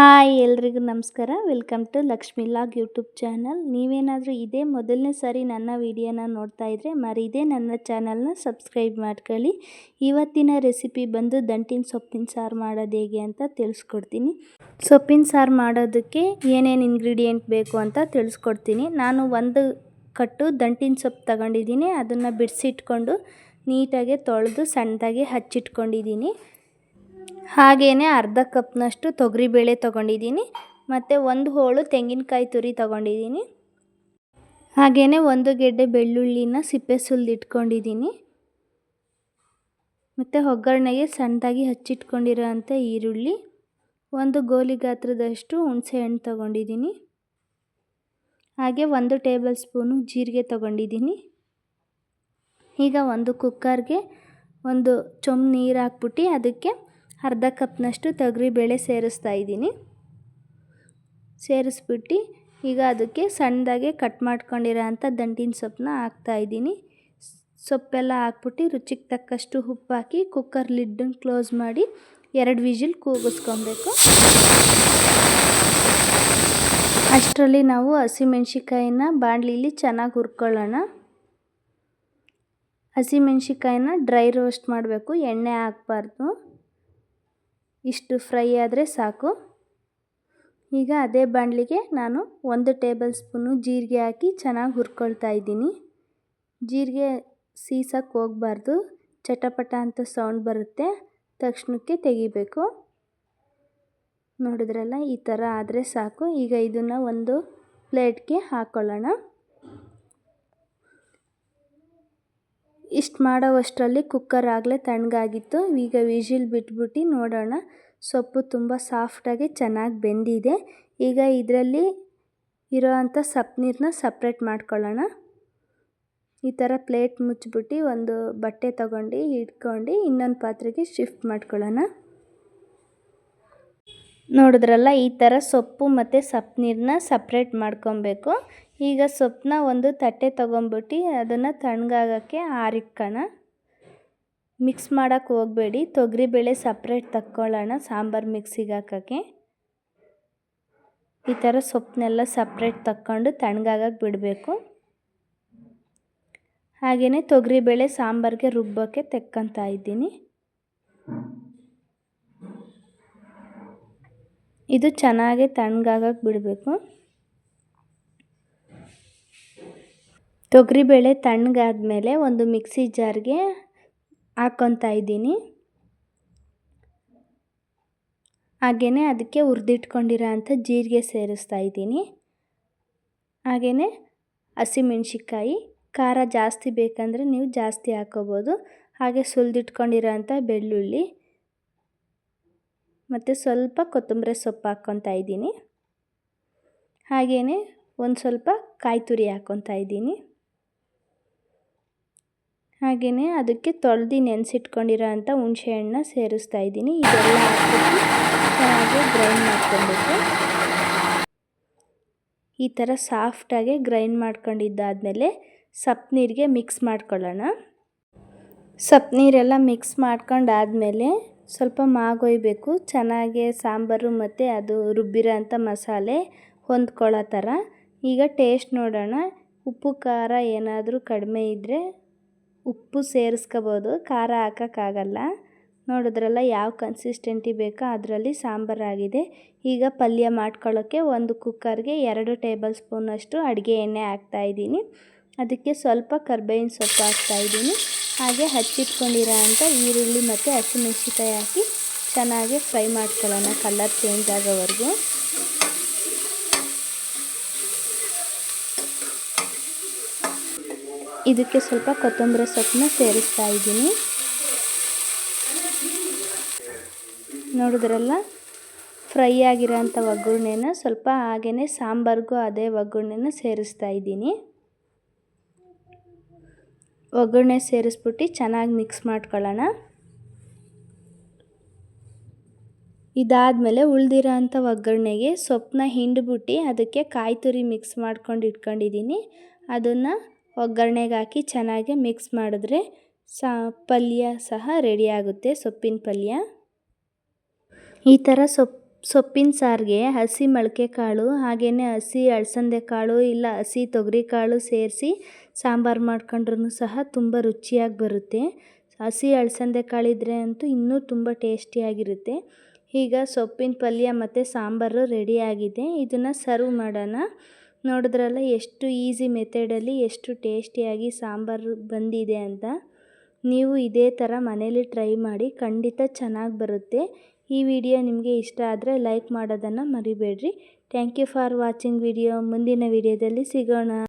Hi ಎಲ್ರಿಗೂ ನಮಸ್ಕಾರ. Welcome to Lakshmi log YouTube channel ನೀವೇನಾದರೂ ಇದೇ ಮೊದಲನೇ ಸಾರಿ ನನ್ನ ವಿಡಿಯೋನ ನೋಡ್ತಾ ಇದ್ದರೆ ಮರೀದೇ ನನ್ನ ಚಾನಲ್ನ ಸಬ್ಸ್ಕ್ರೈಬ್ ಮಾಡ್ಕೊಳ್ಳಿ. ಇವತ್ತಿನ ರೆಸಿಪಿ ಬಂದು ದಂಟಿನ ಸೊಪ್ಪಿನ ಸಾರು ಮಾಡೋದು ಹೇಗೆ ಅಂತ ತಿಳಿಸ್ಕೊಡ್ತೀನಿ. ಸೊಪ್ಪಿನ ಸಾರು ಮಾಡೋದಕ್ಕೆ ಏನೇನು ಇಂಗ್ರೀಡಿಯೆಂಟ್ ಬೇಕು ಅಂತ ತಿಳಿಸ್ಕೊಡ್ತೀನಿ. ನಾನು ಒಂದು ಕಟ್ಟು ದಂಟಿನ ಸೊಪ್ಪು ತಗೊಂಡಿದ್ದೀನಿ. ಅದನ್ನು ಬಿಡಿಸಿಟ್ಕೊಂಡು ನೀಟಾಗಿ ತೊಳೆದು ಸಣ್ಣದಾಗಿ ಹಚ್ಚಿಟ್ಕೊಂಡಿದ್ದೀನಿ. ಹಾಗೆಯೇ ಅರ್ಧ ಕಪ್ನಷ್ಟು ತೊಗರಿಬೇಳೆ ತೊಗೊಂಡಿದ್ದೀನಿ, ಮತ್ತು ಒಂದು ಹೋಳು ತೆಂಗಿನಕಾಯಿ ತುರಿ ತೊಗೊಂಡಿದ್ದೀನಿ. ಹಾಗೆಯೇ ಒಂದು ಗೆಡ್ಡೆ ಬೆಳ್ಳುಳ್ಳಿನ ಸಿಪ್ಪೆ ಸುಲಿದಿಟ್ಕೊಂಡಿದ್ದೀನಿ. ಮತ್ತು ಒಗ್ಗರಣೆಗೆ ಸಣ್ಣದಾಗಿ ಹಚ್ಚಿಟ್ಕೊಂಡಿರೋ ಅಂಥ ಈರುಳ್ಳಿ, ಒಂದು ಗೋಲಿ ಗಾತ್ರದಷ್ಟು ಹುಣಸೆಹಣ್ಣು ತೊಗೊಂಡಿದ್ದೀನಿ. ಹಾಗೆ ಒಂದು ಟೇಬಲ್ ಸ್ಪೂನು ಜೀರಿಗೆ ತೊಗೊಂಡಿದ್ದೀನಿ. ಈಗ ಒಂದು ಕುಕ್ಕರ್ಗೆ ಒಂದು ಚೊಂಬು ನೀರು ಹಾಕ್ಬಿಟ್ಟು ಅದಕ್ಕೆ ಅರ್ಧ ಕಪ್ನಷ್ಟು ತೊಗರಿಬೇಳೆ ಸೇರಿಸ್ತಾ ಇದ್ದೀನಿ. ಸೇರಿಸ್ಬಿಟ್ಟು ಈಗ ಅದಕ್ಕೆ ಸಣ್ಣದಾಗೆ ಕಟ್ ಮಾಡ್ಕೊಂಡಿರೋ ಅಂಥ ದಂಟಿನ ಸೊಪ್ಪನ್ನ ಹಾಕ್ತಾಯಿದ್ದೀನಿ ಸೊಪ್ಪೆಲ್ಲ ಹಾಕ್ಬಿಟ್ಟು ರುಚಿಗೆ ತಕ್ಕಷ್ಟು ಉಪ್ಪು ಹಾಕಿ ಕುಕ್ಕರ್ ಲಿಡ್ಡನ್ನು ಕ್ಲೋಸ್ ಮಾಡಿ ಎರಡು ವಿಜಿಲ್ ಕೂಗಿಸ್ಕೊಬೇಕು. ಅಷ್ಟರಲ್ಲಿ ನಾವು ಹಸಿಮೆಣ್ಸಿಕಾಯಿನ ಬಾಣಲಿಲಿ ಚೆನ್ನಾಗಿ ಹುರ್ಕೊಳ್ಳೋಣ. ಹಸಿಮೆಣ್ಸಿಕಾಯಿನ ಡ್ರೈ ರೋಸ್ಟ್ ಮಾಡಬೇಕು, ಎಣ್ಣೆ ಹಾಕ್ಬಾರ್ದು. ಇಷ್ಟು ಫ್ರೈ ಆದರೆ ಸಾಕು. ಈಗ ಅದೇ ಬಾಣಲಿಗೆ ನಾನು ಒಂದು ಟೇಬಲ್ ಸ್ಪೂನು ಜೀರಿಗೆ ಹಾಕಿ ಚೆನ್ನಾಗಿ ಹುರ್ಕೊಳ್ತಾ ಇದ್ದೀನಿ. ಜೀರಿಗೆ ಸೀಸಕ್ಕೆ ಹೋಗಬಾರ್ದು. ಚಟಪಟ ಅಂತ ಸೌಂಡ್ ಬರುತ್ತೆ. ತಕ್ಷಣಕ್ಕೆ ತೆಗಿಬೇಕು. ನೋಡಿದ್ರಲ್ಲ, ಈ ಥರ ಆದರೆ ಸಾಕು. ಈಗ ಇದನ್ನು ಒಂದು ಪ್ಲೇಟ್ಗೆ ಹಾಕ್ಕೊಳ್ಳೋಣ ಇಷ್ಟು ಮಾಡೋವಷ್ಟರಲ್ಲಿ ಕುಕ್ಕರ್ ಆಗಲೇ ತಣ್ಣಗಾಗಿತ್ತು. ಈಗ ವಿಜಿಲ್ ಬಿಟ್ಬಿಟ್ಟು ನೋಡೋಣ. ಸೊಪ್ಪು ತುಂಬ ಸಾಫ್ಟಾಗಿ ಚೆನ್ನಾಗಿ ಬೆಂದಿದೆ. ಈಗ ಇದರಲ್ಲಿ ಇರೋವಂಥ ಸಪ್ ನೀರನ್ನ ಸಪ್ರೇಟ್ ಮಾಡ್ಕೊಳ್ಳೋಣ. ಈ ಥರ ಪ್ಲೇಟ್ ಮುಚ್ಚಿಬಿಟ್ಟು ಒಂದು ಬಟ್ಟೆ ತಗೊಂಡು ಇಟ್ಕೊಂಡು ಇನ್ನೊಂದು ಪಾತ್ರೆಗೆ ಶಿಫ್ಟ್ ಮಾಡ್ಕೊಳ್ಳೋಣ. ನೋಡಿದ್ರಲ್ಲ, ಈ ಥರ ಸೊಪ್ಪು ಮತ್ತು ಸಪ್ ನೀರನ್ನ ಸಪ್ರೇಟ್ ಮಾಡ್ಕೊಬೇಕು. ಈಗ ಸೊಪ್ಪನ್ನ ಒಂದು ತಟ್ಟೆ ತೊಗೊಂಬಿಟ್ಟು ಅದನ್ನು ತಣ್ಣಗಾಗೋಕ್ಕೆ ಆರಿಕ್ಕೋಣ. ಮಿಕ್ಸ್ ಮಾಡೋಕ್ಕೆ ಹೋಗಬೇಡಿ. ತೊಗರಿಬೇಳೆ ಸಪ್ರೇಟ್ ತಕ್ಕೊಳ್ಳೋಣ ಸಾಂಬಾರು ಮಿಕ್ಸಿಗೆ ಹಾಕೋಕ್ಕೆ. ಈ ಥರ ಸೊಪ್ಪನ್ನೆಲ್ಲ ಸಪ್ರೇಟ್ ತಕ್ಕೊಂಡು ತಣ್ಣಗಾಗಕ್ಕೆ ಬಿಡಬೇಕು. ಹಾಗೆಯೇ ತೊಗರಿಬೇಳೆ ಸಾಂಬಾರಿಗೆ ರುಬ್ಬೋಕ್ಕೆ ತೆಕ್ಕಂತ ಇದ್ದೀನಿ. ಇದು ಚೆನ್ನಾಗಿ ತಣ್ಣಗಾಗಕ್ಕೆ ಬಿಡಬೇಕು. ತೊಗರಿಬೇಳೆ ತಣ್ಣಗಾದ್ಮೇಲೆ ಒಂದು ಮಿಕ್ಸಿ ಜಾರ್ಗೆ ಹಾಕ್ಕೊತಾ ಇದ್ದೀನಿ. ಹಾಗೆಯೇ ಅದಕ್ಕೆ ಹುರಿದಿಟ್ಕೊಂಡಿರೋ ಅಂಥ ಜೀರಿಗೆ ಸೇರಿಸ್ತಾ ಇದ್ದೀನಿ. ಹಾಗೆಯೇ ಹಸಿಮೆಣ್ಸಿಕಾಯಿ ಖಾರ ಜಾಸ್ತಿ ಬೇಕಂದರೆ ನೀವು ಜಾಸ್ತಿ ಹಾಕೋಬೋದು. ಹಾಗೆ ಸುಲಿದಿಟ್ಕೊಂಡಿರೋ ಅಂಥ ಬೆಳ್ಳುಳ್ಳಿ ಮತ್ತು ಸ್ವಲ್ಪ ಕೊತ್ತಂಬರಿ ಸೊಪ್ಪು ಹಾಕ್ಕೊತಾ ಇದ್ದೀನಿ. ಹಾಗೆಯೇ ಒಂದು ಸ್ವಲ್ಪ ಕಾಯಿ ತುರಿ ಹಾಕ್ಕೊತಾ ಇದ್ದೀನಿ. ಹಾಗೆಯೇ ಅದಕ್ಕೆ ತೊಳೆದು ನೆನೆಸಿಟ್ಕೊಂಡಿರೋ ಅಂಥ ಹುಣಸೆಹಣ್ಣನ್ನ ಸೇರಿಸ್ತಾ ಇದ್ದೀನಿ. ಇದೆಲ್ಲ ಹಾಕ್ಬಿಟ್ಟು ಚೆನ್ನಾಗಿ ಗ್ರೈಂಡ್ ಮಾಡ್ಕೊಬೇಕು. ಈ ಥರ ಸಾಫ್ಟಾಗಿ ಗ್ರೈಂಡ್ ಮಾಡ್ಕೊಂಡಿದ್ದಾದಮೇಲೆ ಸಪ್ ನೀರಿಗೆ ಮಿಕ್ಸ್ ಮಾಡ್ಕೊಳ್ಳೋಣ. ಸಪ್ ನೀರೆಲ್ಲ ಮಿಕ್ಸ್ ಮಾಡ್ಕೊಂಡಾದಮೇಲೆ ಸ್ವಲ್ಪ ಮಾಗೊಯ್ಬೇಕು ಚೆನ್ನಾಗಿ ಸಾಂಬಾರು ಮತ್ತು ಅದು ರುಬ್ಬಿರೋ ಅಂಥ ಮಸಾಲೆ ಹೊಂದ್ಕೊಳ್ಳೋ ಥರ. ಈಗ ಟೇಸ್ಟ್ ನೋಡೋಣ. ಉಪ್ಪು, ಖಾರ ಏನಾದರೂ ಕಡಿಮೆ ಇದ್ದರೆ ಉಪ್ಪು ಸೇರಿಸ್ಕೋಬೋದು, ಖಾರ ಹಾಕೋಕ್ಕಾಗಲ್ಲ. ನೋಡಿದ್ರಲ್ಲ ಯಾವ ಕನ್ಸಿಸ್ಟೆಂಟಿ ಬೇಕೋ ಅದರಲ್ಲಿ ಸಾಂಬಾರಾಗಿದೆ ಈಗ ಪಲ್ಯ ಮಾಡ್ಕೊಳ್ಳೋಕ್ಕೆ ಒಂದು ಕುಕ್ಕರ್ಗೆ ಎರಡು ಟೇಬಲ್ ಸ್ಪೂನಷ್ಟು ಅಡುಗೆ ಎಣ್ಣೆ ಹಾಕ್ತಾಯಿದ್ದೀನಿ ಅದಕ್ಕೆ ಸ್ವಲ್ಪ ಕರ್ಬೇವಿನ ಸೊಪ್ಪು ಹಾಕ್ತಾಯಿದ್ದೀನಿ ಹಾಗೆ ಹಚ್ಚಿಟ್ಕೊಂಡಿರೋ ಅಂಥ ಈರುಳ್ಳಿ ಮತ್ತು ಹಸಿಮೆಣ್ಸಿಕಾಯಿ ಹಾಕಿ ಚೆನ್ನಾಗಿ ಫ್ರೈ ಮಾಡ್ಕೊಳ್ಳೋಣ. ಕಲರ್ ಚೇಂಜ್ ಆಗೋವರೆಗೂ. ಇದಕ್ಕೆ ಸ್ವಲ್ಪ ಕೊತ್ತಂಬರಿ ಸೊಪ್ಪನ್ನ ಸೇರಿಸ್ತಾ ಇದ್ದೀನಿ. ನೋಡಿದ್ರಲ್ಲ, ಫ್ರೈ ಆಗಿರೋಂಥ ಒಗ್ಗರಣೆನ ಸ್ವಲ್ಪ ಹಾಗೇ ಸಾಂಬಾರಿಗೂ ಅದೇ ಒಗ್ಗರಣೆನ ಸೇರಿಸ್ತಾ ಇದ್ದೀನಿ. ಒಗ್ಗರಣೆ ಸೇರಿಸ್ಬಿಟ್ಟು ಚೆನ್ನಾಗಿ ಮಿಕ್ಸ್ ಮಾಡ್ಕೊಳ್ಳೋಣ. ಇದಾದಮೇಲೆ ಉಳಿದಿರೋ ಅಂಥ ಒಗ್ಗರಣೆಗೆ ಸೊಪ್ಪನ್ನ ಹಿಂಡ್ಬಿಟ್ಟು ಅದಕ್ಕೆ ಕಾಯಿ ತುರಿ ಮಿಕ್ಸ್ ಮಾಡ್ಕೊಂಡು ಇಟ್ಕೊಂಡಿದ್ದೀನಿ. ಅದನ್ನು ಒಗ್ಗರಣೆಗೆ ಹಾಕಿ ಚೆನ್ನಾಗಿ ಮಿಕ್ಸ್ ಮಾಡಿದ್ರೆ ಸಾ, ಪಲ್ಯ ಸಹ ರೆಡಿಯಾಗುತ್ತೆ ಸೊಪ್ಪಿನ ಪಲ್ಯ. ಈ ಥರ ಸೊಪ್ಪು ಸೊಪ್ಪಿನ ಸಾರಿಗೆ ಹಸಿ ಮೊಳಕೆ ಕಾಳು ಹಾಗೆಯೇ ಹಸಿ ಅಳಸಂದೆ ಕಾಳು ಇಲ್ಲ ಹಸಿ ತೊಗರಿ ಕಾಳು ಸೇರಿಸಿ ಸಾಂಬಾರು ಮಾಡ್ಕೊಂಡ್ರೂ ಸಹ ತುಂಬ ರುಚಿಯಾಗಿ ಬರುತ್ತೆ. ಹಸಿ ಅಲಸಂದೆ ಕಾಳಿದ್ರೆ ಅಂತೂ ಇನ್ನೂ ತುಂಬ ಟೇಸ್ಟಿಯಾಗಿರುತ್ತೆ. ಈಗ ಸೊಪ್ಪಿನ ಪಲ್ಯ ಮತ್ತು ಸಾಂಬಾರು ರೆಡಿಯಾಗಿದೆ ಇದನ್ನು ಸರ್ವ್ ಮಾಡೋಣ. ನೋಡಿದ್ರಲ್ಲ ಎಷ್ಟು ಈಸಿ ಮೆಥಡಲ್ಲಿ ಎಷ್ಟು ಟೇಸ್ಟಿಯಾಗಿ ಸಾಂಬಾರು ಬಂದಿದೆ ಅಂತ. ನೀವು ಇದೇ ಥರ ಮನೇಲಿ ಟ್ರೈ ಮಾಡಿ, ಖಂಡಿತ ಚೆನ್ನಾಗಿ ಬರುತ್ತೆ. ಈ ವಿಡಿಯೋ ನಿಮಗೆ ಇಷ್ಟ ಆದರೆ ಲೈಕ್ ಮಾಡೋದನ್ನು ಮರಿಬೇಡ್ರಿ. Thank you for watching video. ಮುಂದಿನ ವಿಡಿಯೋದಲ್ಲಿ ಸಿಗೋಣ.